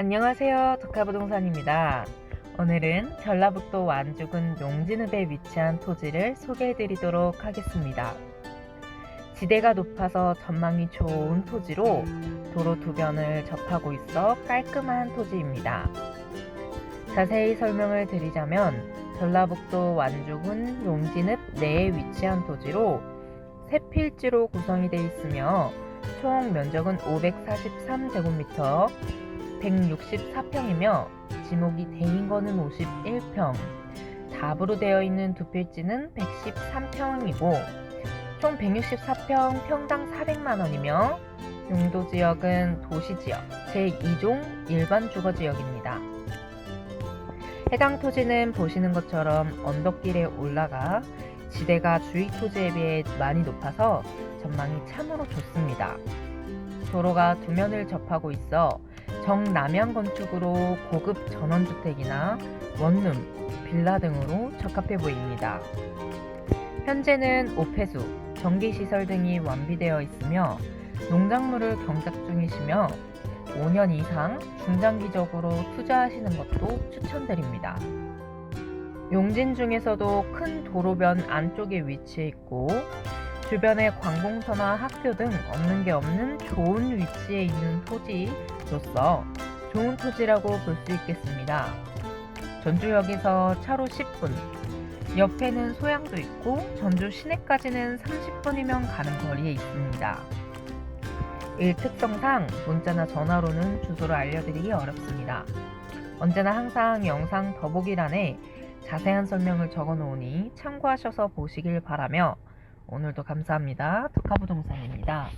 안녕하세요. 독화부동산입니다. 오늘은 전라북도 완주군 용진읍에 위치한 토지를 소개해 드리도록 하겠습니다. 지대가 높아서 전망이 좋은 토지로 도로 두 변을 접하고 있어 깔끔한 토지입니다. 자세히 설명을 드리자면 전라북도 완주군 용진읍 내에 위치한 토지로 세 필지로 구성이 되어 있으며 총 면적은 543제곱미터 164평이며 지목이 대인 거는 51평, 답으로 되어 있는 두 필지는 113평이고 총 164평 평당 400만 원이며 용도 지역은 도시 지역 제2종 일반 주거 지역입니다. 해당 토지는 보시는 것처럼 언덕길에 올라가 지대가 주위 토지에 비해 많이 높아서 전망이 참으로 좋습니다. 도로가 두 면을 접하고 있어 정남향 건축으로 고급 전원주택이나 원룸, 빌라 등으로 적합해 보입니다. 현재는 오폐수, 전기시설 등이 완비되어 있으며 농작물을 경작 중이시며 5년 이상 중장기적으로 투자하시는 것도 추천드립니다. 용진 중에서도 큰 도로변 안쪽에 위치해 있고 주변에 관공서나 학교 등 없는 게 없는 좋은 위치에 있는 토지로서 좋은 토지라고 볼 수 있겠습니다. 전주역에서 차로 10분, 옆에는 소양도 있고 전주 시내까지는 30분이면 가는 거리에 있습니다. 일 특성상 문자나 전화로는 주소를 알려드리기 어렵습니다. 언제나 항상 영상 더보기란에 자세한 설명을 적어 놓으니 참고하셔서 보시길 바라며 오늘도 감사합니다. 독화부동산입니다.